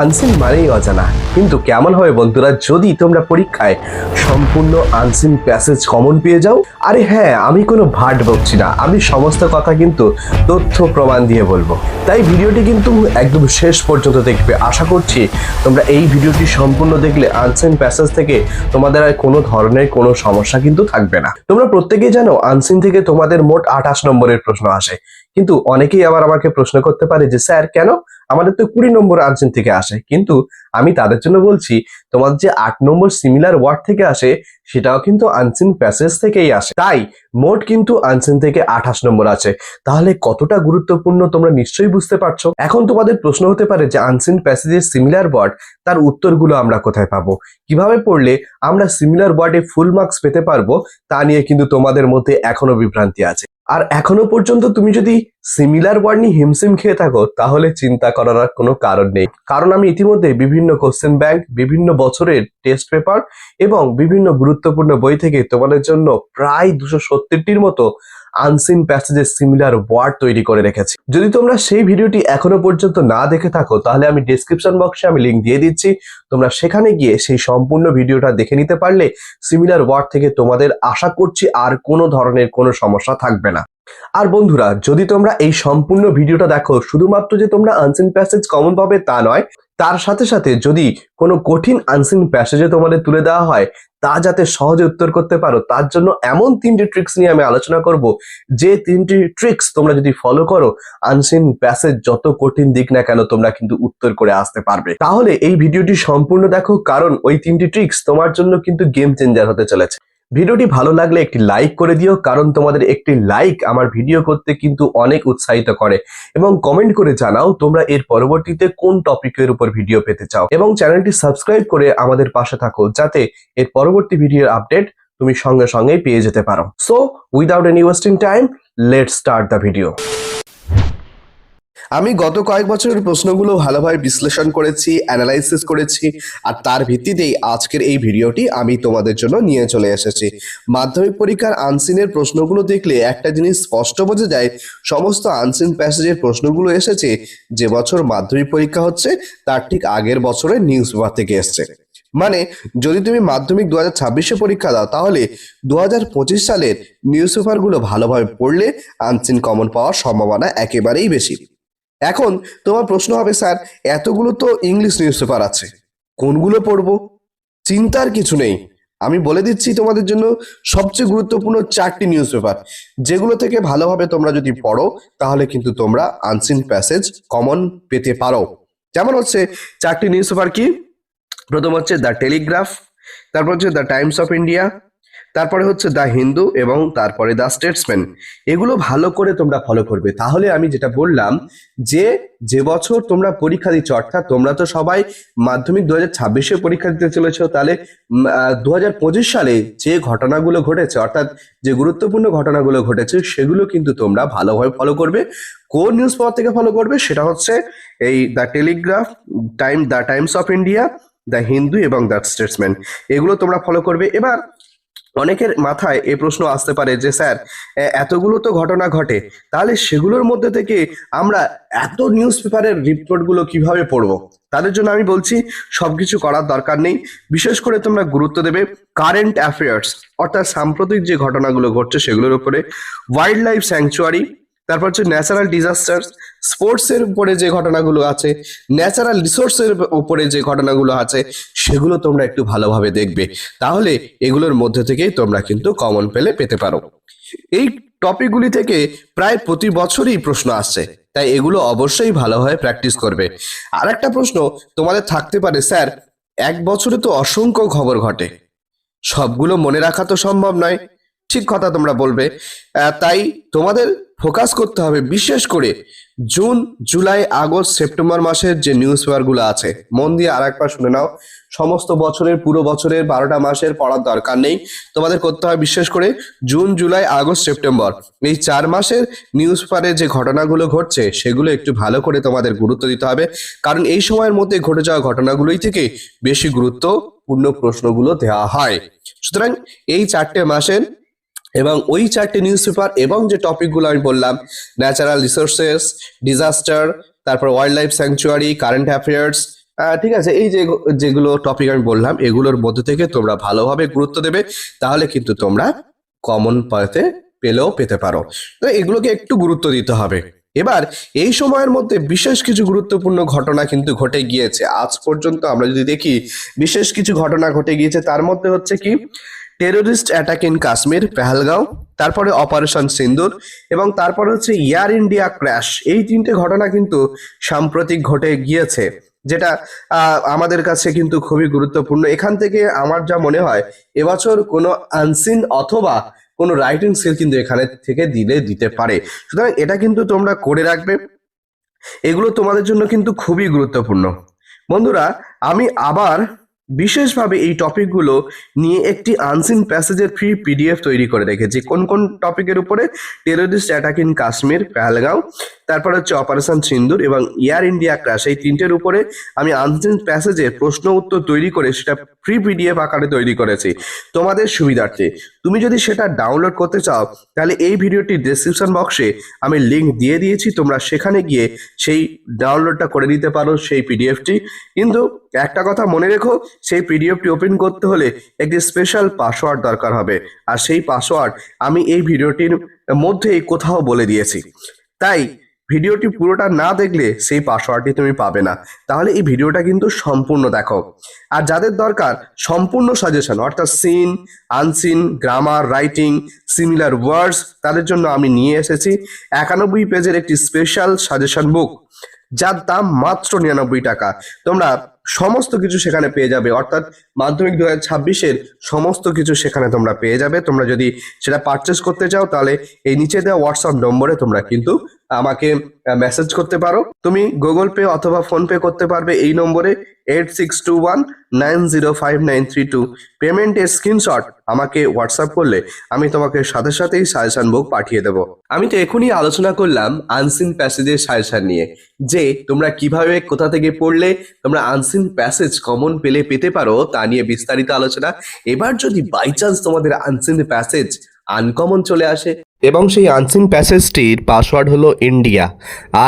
Unseen মানেই অজানা। কিন্তু কেমন হবে বন্ধুরা, যদি তোমরা পরীক্ষায় সম্পূর্ণ আনসিন প্যাসেজ কমন পেয়ে যাও, আরে হ্যাঁ আমি কোনো ভাট বকছি না। আমি সমস্ত কথা কিন্তু তথ্য প্রমাণ দিয়ে বলব। তাই ভিডিওটি কিন্তু একদম শেষ পর্যন্ত দেখবে। আশা করছি তোমরা এই ভিডিওটি সম্পূর্ণ দেখলে আনসিন প্যাসেজ থেকে তোমাদের আর কোনো ধরনের কোনো সমস্যা কিন্তু থাকবে না। তোমরা প্রত্যেকেই জানো, আনসিন থেকে তোমাদের মোট আঠাশ নম্বরের প্রশ্ন আসে। কিন্তু অনেকেই আবার আমাকে প্রশ্ন করতে পারে যে, স্যার, কেন? আমাদের তো কুড়ি নম্বর আনসিন থেকে আসে। কিন্তু আমি তাদের জন্য বলছি তোমাদের যে আট নম্বর সিমিলার ওয়ার্ড থেকে আসে, সেটাও কিন্তু আনসিন প্যাসেজ থেকেই আসে। তাই মোট কিন্তু আনসিন থেকে আঠাশ নম্বর আছে। তাহলে কতটা গুরুত্বপূর্ণ তোমরা নিশ্চয়ই বুঝতে পারছ? এখন তোমাদের প্রশ্ন হতে পারে যে আনসিন প্যাসেজের সিমিলার ওয়ার্ড তার উত্তরগুলো আমরা কোথায় পাবো? কীভাবে পড়লে আমরা সিমিলার ওয়ার্ডে ফুল মার্কস পেতে পারব? তা নিয়ে কিন্তু তোমাদের মধ্যে এখনও বিভ্রান্তি আছে। আর এখনও পর্যন্ত তুমি যদি সিমিলার ওয়ার্ড নিয়ে হিমসিম খেয়ে থাকো, তাহলে চিন্তা করার আর কোনো কারণ নেই। কারণ আমি ইতিমধ্যে বিভিন্ন কোশ্চেন ব্যাংক বিভিন্ন বছরের টেস্ট পেপার এবং বিভিন্ন গুরুত্বপূর্ণ বই থেকে তোমাদের জন্য প্রায় দুশো সত্তরটির মতো আনসিন প্যাসেজের সিমিলার ওয়ার্ড তৈরি করে রেখেছি। যদি তোমরা সেই ভিডিওটি এখনও পর্যন্ত না দেখে থাকো, তাহলে আমি ডিসক্রিপশন বক্সে আমি লিঙ্ক দিয়ে দিচ্ছি। তোমরা সেখানে গিয়ে সেই সম্পূর্ণ ভিডিওটা দেখে নিতে পারলে সিমিলার ওয়ার্ড থেকে তোমাদের আশা করছি আর কোনো ধরনের কোনো সমস্যা থাকবে না। আর বন্ধুরা, যদি তোমরা এই সম্পূর্ণ ভিডিওটা দেখো, শুধুমাত্র যে তোমরা আনসিন প্যাসেজ কমন পাবে তা নয়, তার সাথে সাথে যদি কোনো কঠিন আনসিন প্যাসেজে তোমাদের তুলে দেওয়া হয় তা যাতে সহজে উত্তর করতে পারো, তার জন্য এমন তিনটি ট্রিক্স নিয়ে আমি আলোচনা করব। যে তিনটি ট্রিক্স তোমরা যদি ফলো করো আনসিন প্যাসেজ যত কঠিন দিক না কেন তোমরা কিন্তু উত্তর করে আসতে পারবে। তাহলে এই ভিডিওটি সম্পূর্ণ দেখো, কারণ ওই তিনটি ট্রিক্স তোমার জন্য কিন্তু গেম চেঞ্জার হতে চলেছে। ভিডিওটি ভালো লাগলে একটি লাইক করে দিও, কারণ তোমাদের একটি লাইক আমার ভিডিও করতে কিন্তু অনেক উৎসাহিত করে। এবং কমেন্ট করে জানাও তোমরা এর পরবর্তীতে কোন টপিকের উপর ভিডিও পেতে চাও। এবং চ্যানেলটি সাবস্ক্রাইব করে আমাদের পাশে থাকো, যাতে এর পরবর্তী ভিডিওর আপডেট তুমি সঙ্গে সঙ্গেই পেয়ে যেতে পারো। So without any wasting time let start the video আমি গত কয়েক বছরের প্রশ্নগুলো ভালোভাবে বিশ্লেষণ করেছি অ্যানালাইসিস করেছি, আর তার ভিত্তিতেই আজকের এই ভিডিওটি আমি তোমাদের জন্য নিয়ে চলে এসেছি। মাধ্যমিক পরীক্ষার আনসিনের প্রশ্নগুলো দেখলে একটা জিনিস স্পষ্ট বোঝা যায়, সমস্ত আনসিন প্যাসেজের প্রশ্নগুলো এসেছে, যে বছর মাধ্যমিক পরীক্ষা হচ্ছে, তার ঠিক আগের বছরের নিউজ পেপার থেকে এসছে। মানে যদি তুমি মাধ্যমিক দু হাজার ছাব্বিশে পরীক্ষা দাও, তাহলে দু হাজার পঁচিশ সালের নিউজ পেপারগুলো ভালোভাবে পড়লে আনসিন কমন পাওয়ার সম্ভাবনা একেবারেই বেশি। এখন তোমার প্রশ্ন হবে, স্যার, এতগুলো তো ইংলিশ নিউজ পেপার আছে। কোনগুলো পড়ব? চিন্তার কিছু নেই। আমি বলে দিচ্ছি তোমাদের জন্য সবচেয়ে গুরুত্বপূর্ণ চারটি নিউজ পেপার যেগুলো থেকে ভালোভাবে তোমরা যদি পড়ো, তাহলে কিন্তু তোমরা আনসিন প্যাসেজ কমন পেতে পারো। যেমন হচ্ছে, চারটি নিউজ পেপার কি? প্রথম হচ্ছে দ্য টেলিগ্রাফ তারপর হচ্ছে দ্য টাইমস অফ ইন্ডিয়া তারপরে হচ্ছে দ্য হিন্দু এবং তারপরে দ্য স্টেটসম্যান। এগুলো ভালো করে তোমরা ফলো করবে। তাহলে আমি যেটা বললাম যে যে বছর তোমরা পরীক্ষা দিচ্ছ, অর্থাৎ তোমরা তো সবাই মাধ্যমিক দু হাজার ছাব্বিশে পরীক্ষা দিতে চলেছ, তাহলে দু হাজার পঁচিশ সালে যে ঘটনাগুলো ঘটেছে, অর্থাৎ যে গুরুত্বপূর্ণ ঘটনাগুলো ঘটেছে, সেগুলো কিন্তু তোমরা ভালোভাবে ফলো করবে। কোন নিউজ পেপার থেকে ফলো করবে, সেটা হচ্ছে এই the Telegraph, time the Times of India the Hindu এবং দ্য স্টেটসম্যান। এগুলো তোমরা ফলো করবে। এবার অনেকের মাথায় এই প্রশ্ন আসতে পারে যে, স্যার এতগুলো তো ঘটনা ঘটে, তাহলে সেগুলোর মধ্যে থেকে আমরা এত নিউজ পেপারের রিপোর্টগুলো কীভাবে পড়ব? তাদের জন্য আমি বলছি, সবকিছু করার দরকার নেই। বিশেষ করে তোমরা গুরুত্ব দেবে কারেন্ট অ্যাফেয়ার্স অর্থাৎ সাম্প্রতিক যে ঘটনাগুলো ঘটছে সেগুলোর উপরে। ওয়াইল্ড লাইফ স্যাংচুয়ারি তারপর হচ্ছে ন্যাচারাল ডিজাস্টার স্পোর্টস এর উপরে যে ঘটনাগুলো আছে ন্যাচারাল রিসোর্সের উপরে যে ঘটনাগুলো আছে, সেগুলো তোমরা একটু ভালোভাবে দেখবে। তাহলে এগুলোর মধ্যে থেকেই তোমরা কিন্তু কমন পেলে পেতে পারো। এই টপিকগুলি থেকে প্রায় প্রতি বছরই প্রশ্ন আসছে, তাই এগুলো অবশ্যই ভালোভাবে প্র্যাকটিস করবে। আর একটা প্রশ্ন তোমাদের থাকতে পারে, স্যার, এক বছরে তো অসংখ্য খবর ঘটে। সবগুলো মনে রাখা তো সম্ভব নয়। ঠিক কথা তোমরা বলবে। তাই তোমাদের ফোকাস করতে হবে বিশেষ করে জুন, জুলাই, আগস্ট, সেপ্টেম্বর মাসের যে নিউজ পেপারগুলো আছে। মন দিয়ে আর একবার শুনে নাও। সমস্ত বছরের, পুরো বছরের বারোটা মাসের পড়ার দরকার নেই। তোমাদের করতে হয় বিশেষ করে জুন, জুলাই, আগস্ট, সেপ্টেম্বর। এই চার মাসের নিউজ পেপারে যে ঘটনাগুলো ঘটছে, সেগুলো একটু ভালো করে তোমাদের গুরুত্ব দিতে হবে। কারণ এই সময়ের মধ্যে ঘটে যাওয়া ঘটনাগুলোই থেকে বেশি গুরুত্বপূর্ণ প্রশ্নগুলো দেওয়া হয়। সুতরাং এই চারটে মাসের এবং ওই চারটি নিউজ পেপার এবং যে টপিকগুলো আমি বললাম ন্যাচারাল রিসোর্সেস ডিজাস্টার তারপর wild life sanctuary current affairs ঠিক আছে, এই যে যেগুলো টপিক আমি বললাম, এগুলোর মধ্যে থেকে তোমরা ভালোভাবে গুরুত্ব দেবে, তাহলে কিন্তু তোমরা কমন পাতে পেলেও পেতে পারো। তো এগুলোকে একটু গুরুত্ব দিতে হবে। এবার, এই সময়ের মধ্যে বিশেষ কিছু গুরুত্বপূর্ণ ঘটনা কিন্তু ঘটে গিয়েছে। আজ পর্যন্ত আমরা যদি দেখি, বিশেষ কিছু ঘটনা ঘটে গিয়েছে, তার মধ্যে হচ্ছে কি terrorist attack in Kashmir Pahalgam তারপরে অপারেশন সিন্দুর এবং তারপরে হচ্ছে এয়ার ইন্ডিয়া ক্র্যাশ এই তিনটে ঘটনা কিন্তু সাম্প্রতিক ঘটে গিয়েছে, যেটা আমাদের কাছে কিন্তু খুবই গুরুত্বপূর্ণ। এখান থেকে আমার যা মনে হয়, এবছর কোনো আনসিন অথবা কোনো রাইটিং স্কিল কিন্তু এখানে থেকে দিলে দিতে পারে। সুতরাং এটা কিন্তু তোমরা করে রাখবে। এগুলো তোমাদের জন্য কিন্তু খুবই গুরুত্বপূর্ণ। বন্ধুরা, আমি আবার বিশেষভাবে এই টপিকগুলো নিয়ে একটি আনসিন প্যাসেজের ফ্রি পিডিএফ তৈরি করে রেখেছি। কোন কোন টপিকের উপরে terrorist attack in Kashmir Pahalgam তারপর হচ্ছে অপারেশন সিন্দুর এবং এয়ার ইন্ডিয়া ক্র্যাশ এই তিনটের উপরে আমি আনসিন প্যাসেজের প্রশ্ন উত্তর তৈরি করে সেটা ফ্রি পিডিএফ আকারে তৈরি করেছি। তোমাদের সুবিধার্থে। তুমি যদি সেটা ডাউনলোড করতে চাও, তাহলে এই ভিডিওটির ডেসক্রিপশন বক্সে আমি লিংক দিয়ে দিয়েছি। তোমরা সেখানে গিয়ে সেই ডাউনলোডটা করে নিতে পারো সেই পিডিএফটি কিন্তু একটা কথা মনে রেখো, সেই পিডিএফটি ওপেন করতে হলে একটি স্পেশাল পাসওয়ার্ড দরকার হবে। আর সেই পাসওয়ার্ড আমি এই ভিডিওটির মধ্যেই কোথাও বলে দিয়েছি। তাই ভিডিওটি পুরোটা না দেখলে সেই পাসওয়ার্ডটি তুমি পাবে না। তাহলে এই ভিডিওটা কিন্তু সম্পূর্ণ দেখো। আর যাদের দরকার, সম্পূর্ণ সাজেশন অর্থাৎ seen unseen grammar writing similar words তাদের জন্য আমি নিয়ে এসেছি একানব্বই পেজের একটি স্পেশাল সাজেশন বুক যার দাম মাত্র নিরানব্বই টাকা। তোমরা সমস্ত কিছু সেখানে পেয়ে যাবে, অর্থাৎ মাধ্যমিক দু হাজার সমস্ত কিছু সেখানে তোমরা পেয়ে যাবে। তোমরা যদি সেটা পারচেস করতে চাও, তাহলে এই নিচে দেওয়া হোয়াটসঅ্যাপ নম্বরে তোমরা কিন্তু আমাকে মেসেজ করতে পারো। তুমি গুগল পে অথবা ফোন পে করতে পারবে এই নম্বরে eight six two one nine zero five nine three two পেমেন্টের স্ক্রিনশট আমাকে হোয়াটসঅ্যাপ করলে আমি তোমাকে সাথে সাথেই সাজেশন বুক পাঠিয়ে দেবো। আমি তো এখনই আলোচনা করলাম আনসিন প্যাসেজের সাজেশন নিয়ে, যে তোমরা কীভাবে কোথা থেকে পড়লে তোমরা আনসিন প্যাসেজ কমন পেলে পেতে পারো তা নিয়ে বিস্তারিত আলোচনা। এবার যদি বাই চান্স তোমাদের আনসিন প্যাসেজ আনকমন চলে আসে এবং সেই আনসিন প্যাসেজটির পাসওয়ার্ড হলো India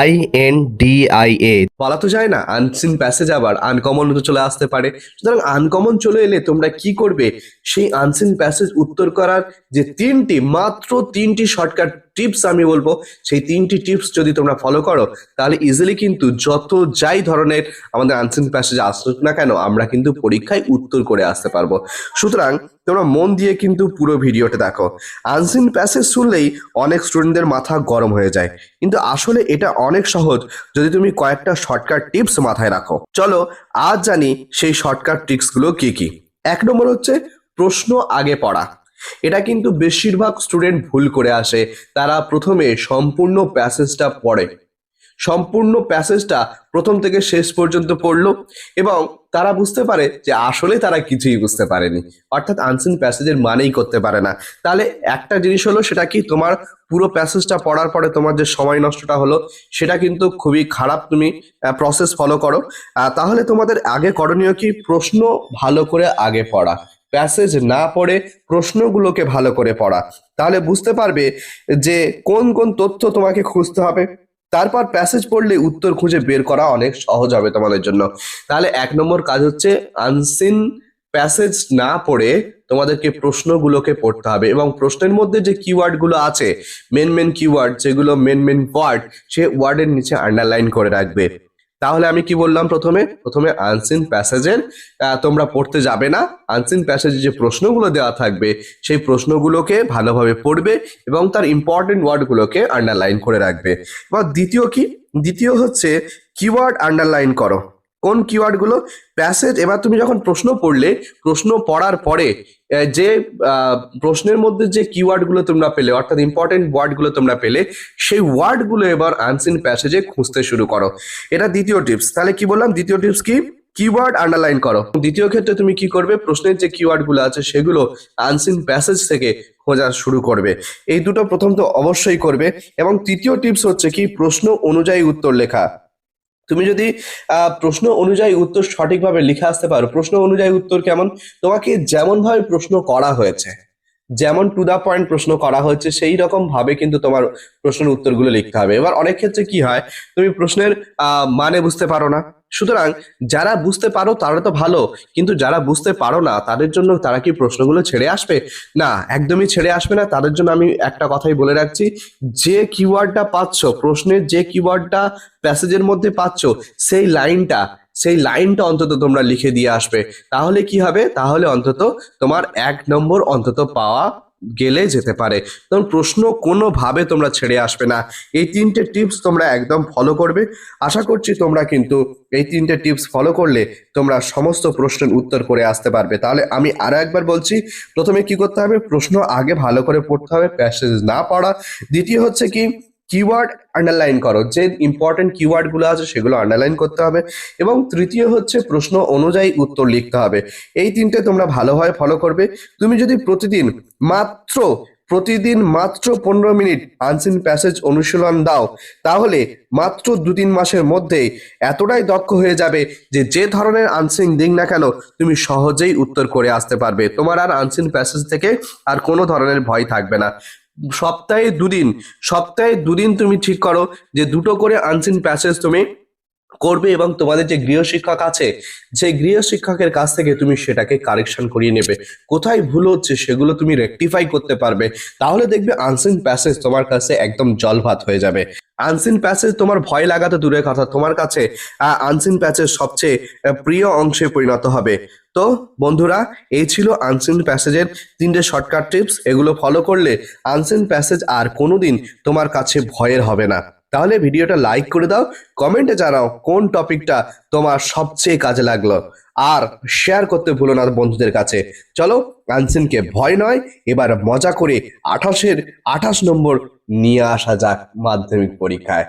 I N D I A বলা তো যায় না আনসিন প্যাসেজ আবার আনকমন তো চলে আসতে পারে। সুতরাং আনকমন চলে এলে তোমরা কি করবে? সেই আনসিন প্যাসেজ উত্তর করার যে তিনটি, মাত্র তিনটি শর্টকাট টিপস আমি বলব, সেই তিনটি টিপস যদি তোমরা ফলো করো, তাহলে ইজিলি কিন্তু যত যাই ধরনের আমাদের আনসিন প্যাসেজ আসুক না কেন, আমরা কিন্তু পরীক্ষায় উত্তর করে আসতে পারব। সুতরাং তোমরা মন দিয়ে কিন্তু পুরো ভিডিওটা দেখো। আনসিন প্যাসেজ শুনলেই অনেক স্টুডেন্টদের মাথা গরম হয়ে যায়। কিন্তু আসলে এটা অনেক সহজ যদি তুমি কয়েকটা শর্টকাট টিপস মাথায় রাখো। চলো, আজ জানি সেই শর্টকাট ট্রিক্সগুলো কি কি। এক নম্বর হচ্ছে প্রশ্ন আগে পড়া। এটা কিন্তু বেশিরভাগ স্টুডেন্ট ভুল করে আসে। তারা প্রথমে সম্পূর্ণ প্যাসেজটা পড়ে। সম্পূর্ণ প্যাসেজটা প্রথম থেকে শেষ পর্যন্ত পড়ল এবং তারা বুঝতে পারে যে আসলে তারা কিছুই বুঝতে পারেনি। অর্থাৎ আনসিন প্যাসেজের মানেই করতে পারে না। তাহলে একটা জিনিস হলো সেটা কি? তোমার পুরো প্যাসেজটা পড়ার পরে তোমার যে সময় নষ্টটা হলো, সেটা কিন্তু খুবই খারাপ তুমি প্রসেস ফলো করো। তাহলে তোমাদের আগে করণীয় কি? প্রশ্ন ভালো করে আগে পড়া। প্যাসেজ না পড়ে প্রশ্নগুলোকে ভালো করে পড়া। তাহলে বুঝতে পারবে যে কোন কোন তথ্য তোমাকে খুঁজতে হবে। তারপর প্যাসেজ পড়লে উত্তর খুঁজে বের করা অনেক সহজ হবে তোমাদের জন্য। তাহলে এক নম্বর কাজ হচ্ছে আনসিন প্যাসেজ না পড়ে তোমাদেরকে প্রশ্নগুলোকে পড়তে হবে এবং প্রশ্নের মধ্যে যে কিওয়ার্ডগুলো আছে মেন মেন কিওয়ার্ড যেগুলো মেন মেন ওয়ার্ড সে ওয়ার্ডের নিচে আন্ডারলাইন করে রাখবে। তাহলে আমি কি বললাম প্রথমে? প্রথমে আনসিন প্যাসেজের তোমরা পড়তে যাবে না। আনসিন প্যাসেজে যে প্রশ্নগুলো দেওয়া থাকবে, সেই প্রশ্নগুলোকে ভালোভাবে পড়বে এবং তার ইম্পর্টেন্ট ওয়ার্ডগুলোকে আন্ডারলাইন করে রাখবে। এবার দ্বিতীয় কি? দ্বিতীয় হচ্ছে কিওয়ার্ড আন্ডারলাইন করো। কোন কিওয়ার্ডগুলো প্যাসেজ এবার তুমি যখন প্রশ্ন পড়লে, প্রশ্ন পড়ার পরে যে প্রশ্নের মধ্যে যে কিওয়ার্ডগুলো তোমরা পেলে, অর্থাৎ ইম্পর্টেন্ট ওয়ার্ডগুলো তোমরা পেলে, সেই ওয়ার্ডগুলো এবার আনসিন প্যাসেজে খুঁজতে শুরু করো। এটা দ্বিতীয় টিপস তাহলে কি বললাম? দ্বিতীয় টিপস কি? কিওয়ার্ড আন্ডারলাইন করো। দ্বিতীয় ক্ষেত্রে তুমি কি করবে? প্রশ্নের যে কিওয়ার্ডগুলো আছে, সেগুলো আনসিন প্যাসেজ থেকে খোঁজা শুরু করবে। এই দুটো প্রথম তো অবশ্যই করবে। এবং তৃতীয় টিপস হচ্ছে কি? প্রশ্ন অনুযায়ী উত্তর লেখা। তুমি যদি প্রশ্ন অনুযায়ী উত্তর সঠিকভাবে লিখে আসতে পারো, প্রশ্ন অনুযায়ী উত্তর কেমন? তোমাকে যেমন ভাবে প্রশ্ন করা হয়েছে। যেমন টু দা পয়েন্ট প্রশ্ন করা হচ্ছে সেই রকম ভাবে কিন্তু তোমার প্রশ্নের উত্তরগুলো লিখতে হবে। এবার অনেক ক্ষেত্রে কি হয়, তুমি প্রশ্নের মানে বুঝতে পারো না। সুতরাং যারা বুঝতে পারো তারা তো ভালো, কিন্তু যারা বুঝতে পারো না তাদের জন্য তারা কি প্রশ্নগুলো ছেড়ে আসবে? না, একদমই ছেড়ে আসবে না। তাদের জন্য আমি একটা কথাই বলে রাখছি, যে কিওয়ার্ডটা পাচ্ছ, প্রশ্নের যে কিওয়ার্ডটা প্যাসেজের মধ্যে পাচ্ছ, সেই লাইনটা সেই লাইনটা অন্তত তোমরা লিখে দিয়ে আসবে। তাহলে কি হবে? তাহলে অন্তত তোমার এক নম্বর অন্তত পাওয়া গেলে যেতে পারে। তখন প্রশ্ন কোনোভাবে তোমরা ছেড়ে আসবে না। এই তিনটে টিপস তোমরা একদম ফলো করবে। আশা করছি তোমরা কিন্তু এই তিনটে টিপস ফলো করলে তোমরা সমস্ত প্রশ্নের উত্তর করে আসতে পারবে। তাহলে আমি আরও একবার বলছি, প্রথমে কি করতে হবে? প্রশ্ন আগে ভালো করে পড়তে হবে, প্যাসেজ না পড়া। দ্বিতীয় হচ্ছে কি কিওয়ার্ড আন্ডারলাইন করো। যে ইম্পর্টেন্ট কিওয়ার্ডগুলো আছে সেগুলো আন্ডারলাইন করতে হবে। এবং তৃতীয় হচ্ছে প্রশ্ন অনুযায়ী উত্তর লিখতে হবে। এই তিনটে তোমরা ভালোভাবে ফলো করবে। তুমি যদি প্রতিদিন মাত্র প্রতিদিন মাত্র পনেরো মিনিট আনসিন প্যাসেজ অনুশীলন দাও, তাহলে মাত্র দু তিন মাসের মধ্যে এতটাই দক্ষ হয়ে যাবে যে যে ধরনের আনসিন দিক না কেন তুমি সহজেই উত্তর করে আসতে পারবে। তোমার আর আনসিন প্যাসেজ থেকে আর কোনো ধরনের ভয় থাকবে না। সপ্তাহে দুদিন সপ্তাহে দুদিন তুমি ঠিক করো যে দুটো করে আনসিন প্যাসেজ তুমি করবে এবং তোমাদের যে গৃহ শিক্ষক আছে যে গৃহ শিক্ষকের কাছ থেকে তুমি সেটাকে কারেকশন করিয়ে নেবে। কোথায় ভুল হচ্ছে সেগুলো তুমি রেকটিফাই করতে পারবে। তাহলে দেখবে আনসিন প্যাসেজ তোমার কাছে একদম জলভাত হয়ে যাবে। আনসিন প্যাসেজ তোমার ভয় লাগাতে দূরের কথা। তোমার কাছে আনসিন প্যাসেজ সবচেয়ে প্রিয় অংশে পরিণত হবে। তো, বন্ধুরা, এই ছিল আনসিন প্যাসেজের তিনটে শর্টকাট টিপস এগুলো ফলো করলে আনসিন প্যাসেজ আর কোনোদিন তোমার কাছে ভয়ের হবে না। তাহলে ভিডিওটা লাইক করে দাও কমেন্টে জানাও কোন টপিকটা তোমার সবচেয়ে কাজে লাগল। আর শেয়ার করতে ভুলো না বন্ধুদের কাছে। চলো, আনসিনকে ভয় নয়, এবার মজা করে আঠাশের আঠাশ নম্বর নিয়ে আসা যাক মাধ্যমিক পরীক্ষায়।